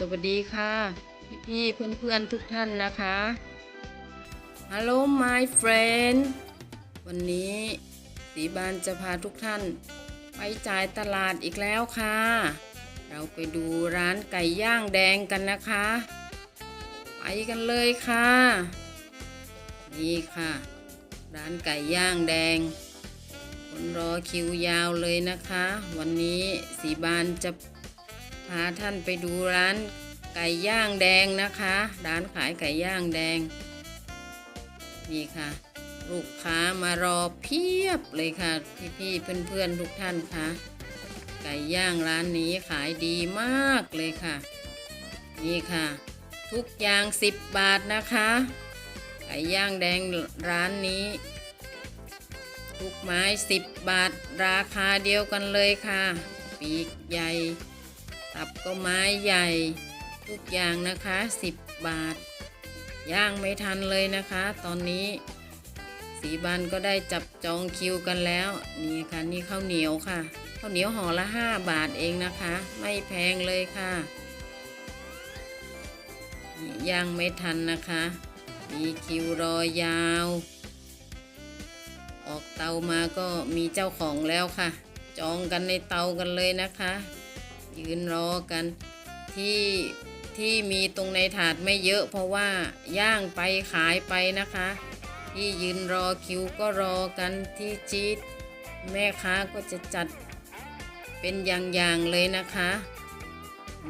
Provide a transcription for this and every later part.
สวัสดีค่ะ พี่เพื่อนๆทุกท่านนะคะ Hello my friend วันนี้สีบานจะพาทุกท่าน ไปจ่ายตลาดอีกแล้วค่ะ เราไปดูร้านไก่ย่างแดงกันนะคะ ไปกันเลยค่ะ นี่ค่ะ ร้านไก่ย่างแดงคนรอคิวยาวเลยนะคะ วันนี้สีบานจะ พาท่านไปดูร้านไก่ย่างแดงนะคะ ร้านขายไก่ย่างแดง นี่ค่ะ ลูกค้ามารอเพียบเลยค่ะ พี่ๆเพื่อนๆทุกท่านค่ะ ไก่ย่างร้านนี้ขายดีมากเลยค่ะ นี่ค่ะ ทุกอย่าง 10 บาทนะคะ ไก่ย่างแดงร้านนี้ทุกไม้ 10 บาท ราคาเดียวกันเลยค่ะ ปีกใหญ่ ตับก็ไม้ใหญ่ ทุกอย่างนะคะ 10 บาท ย่างไม่ทันเลยนะคะ ตอนนี้ สีบันก็ได้จับจองคิวกันแล้ว นี่ค่ะนี่ข้าวเหนียวค่ะ ข้าวเหนียวห่อละ 5 บาทเองนะคะ ไม่แพงเลยค่ะย่างไม่ทันนะคะ มีคิวรอยาว ออกเตามาก็มีเจ้าของแล้วค่ะ จองกันในเตากันเลยนะคะ ยืนรอกันที่ที่มีตรงในถาดไม่เยอะ เพราะว่าย่างไปขายไปนะคะ ที่ยืนรอคิวก็รอกันที่จีดแม่ค้าก็จะจัดเป็นอย่างๆเลยนะคะ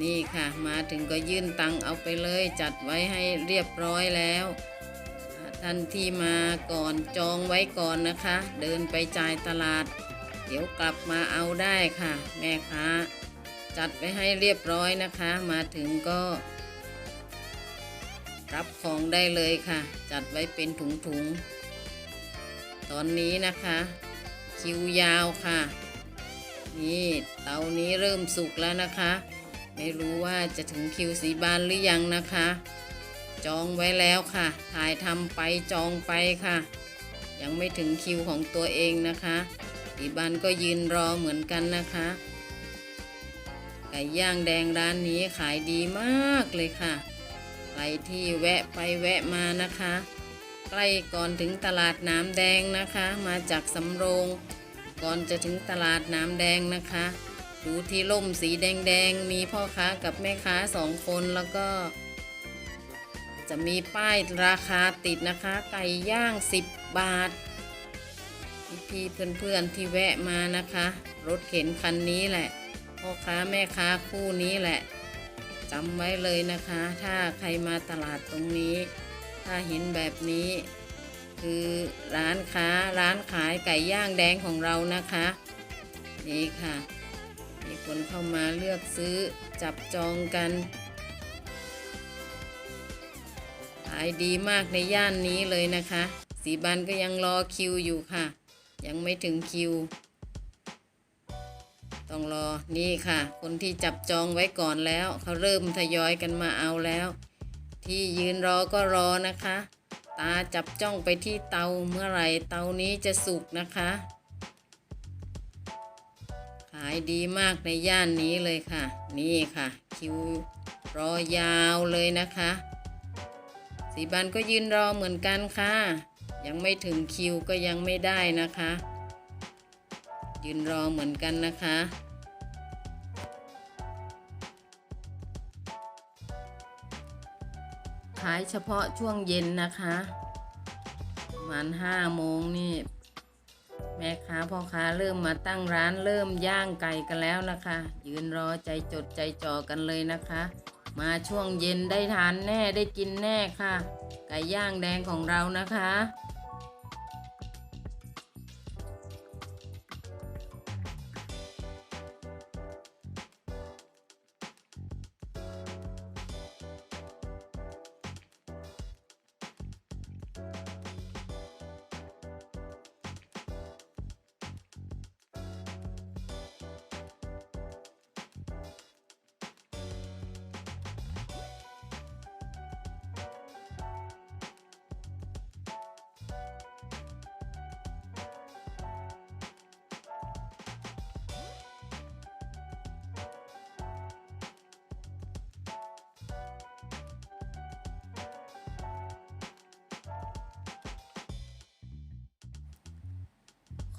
นี่ค่ะมาถึงก็ยื่นตังค์เอาไปเลย จัดไว้ให้เรียบร้อยแล้วท่านที่มาก่อนจองไว้ก่อนนะคะ เดินไปจ่ายตลาด เดี๋ยวกลับมาเอาได้ค่ะ แม่ค้า จัดไว้ให้เรียบร้อยนะคะ มาถึงก็ รับของได้เลยค่ะ จัดไว้เป็นถุงๆ ตอนนี้นะคะ คิวยาวค่ะ นี่เตานี้เริ่มสุกแล้วนะคะ ไม่รู้ว่าจะถึงคิวสีบานหรือยังนะคะ จองไว้แล้วค่ะ ถ่ายทำไปจองไปค่ะ ยังไม่ถึงคิวของตัวเองนะคะสีบานก็ยืนรอเหมือนกันนะคะ ไก่ย่างแดงร้านนี้ขายดีมากเลยค่ะใครที่แวะไปแวะมานะคะ ใกล้ก่อนถึงตลาดน้ำแดงนะคะ มาจากสำโรง ก่อนจะถึงตลาดน้ำแดงนะคะ ดูที่ล่มสีแดงๆ มีพ่อค้ากับแม่ค้าสองคนแล้วก็ จะมีป้ายราคาติดนะคะ ไก่ย่าง 10 บาทพี่ๆเพื่อนๆที่แวะมานะคะ รถเข็นคันนี้แหละ พ่อค้าแม่ค้าคู่นี้แหละจำไว้เลยนะคะ ถ้าใครมาตลาดตรงนี้ ถ้าเห็นแบบนี้ คือร้านค้าร้านขายไก่ย่างแดงของเรานะคะ นี่ค่ะ มีคนเข้ามาเลือกซื้อจับจองกันขายดีมากในย่านนี้เลยนะคะ สีบันก็ยังรอคิวอยู่ค่ะ ยังไม่ถึงคิว ต้องรอนี่ค่ะ คนที่จับจองไว้ก่อนแล้วเขาเริ่มทยอยกันมาเอาแล้ว ที่ยืนรอก็รอนะคะ ตาจับจ้องไปที่เตาเมื่อไหร่เตานี้จะสุกนะคะ ขายดีมากในย่านนี้เลยค่ะ นี่ค่ะ คิวรอยาวเลยนะคะสีบันก็ยืนรอเหมือนกันค่ะ ยังไม่ถึงคิวก็ยังไม่ได้นะคะ ยืนรอเหมือนกันนะคะ ขายเฉพาะช่วงเย็นนะคะประมาณห้าโมงนี่ แม่ค้าพ่อค้าเริ่มมาตั้งร้านเริ่มย่างไก่กันแล้วนะคะ ยืนรอใจจดใจจ่อกันเลยนะคะ มาช่วงเย็นได้ทานแน่ได้กินแน่ค่ะ ไก่ย่างแดงของเรานะคะ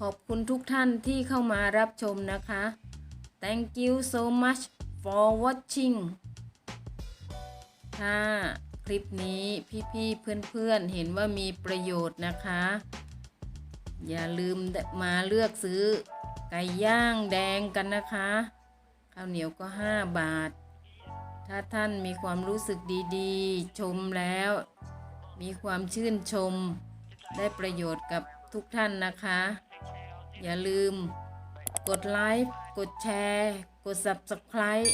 ขอบคุณทุกท่านที่เข้ามารับชมนะคะ thank you so much for watching ถ้าคลิปนี้พี่ๆเพื่อนๆเห็นว่ามีประโยชน์นะคะ อย่าลืมมาเลือกซื้อไก่ย่างแดงกันนะคะ ข้าวเหนียวก็ 5 บาท ถ้าท่านมีความรู้สึกดีๆ ชมแล้ว มีความชื่นชม ได้ประโยชน์กับทุกท่านนะคะ อย่าลืม กดไลค์ กดแชร์ กด Subscribe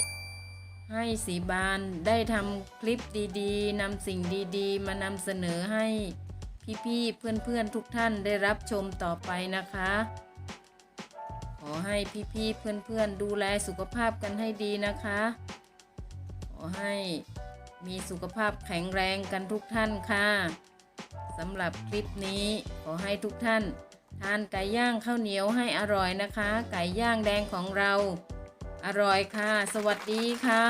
ให้สีบานได้ทำคลิปดีๆนำสิ่งดีๆ มานำเสนอให้พี่ๆ เพื่อนๆ ทุกท่านได้รับชมต่อไปนะคะ ขอให้พี่ๆ เพื่อนๆ ดูแลสุขภาพกันให้ดีนะคะ ขอให้มีสุขภาพแข็งแรงกันทุกท่านค่ะสำหรับคลิปนี้ขอให้ทุกท่าน ทานไก่ย่างข้าวเหนียวให้อร่อยนะคะ ไก่ย่างแดงของเรา อร่อยค่ะ สวัสดีค่ะ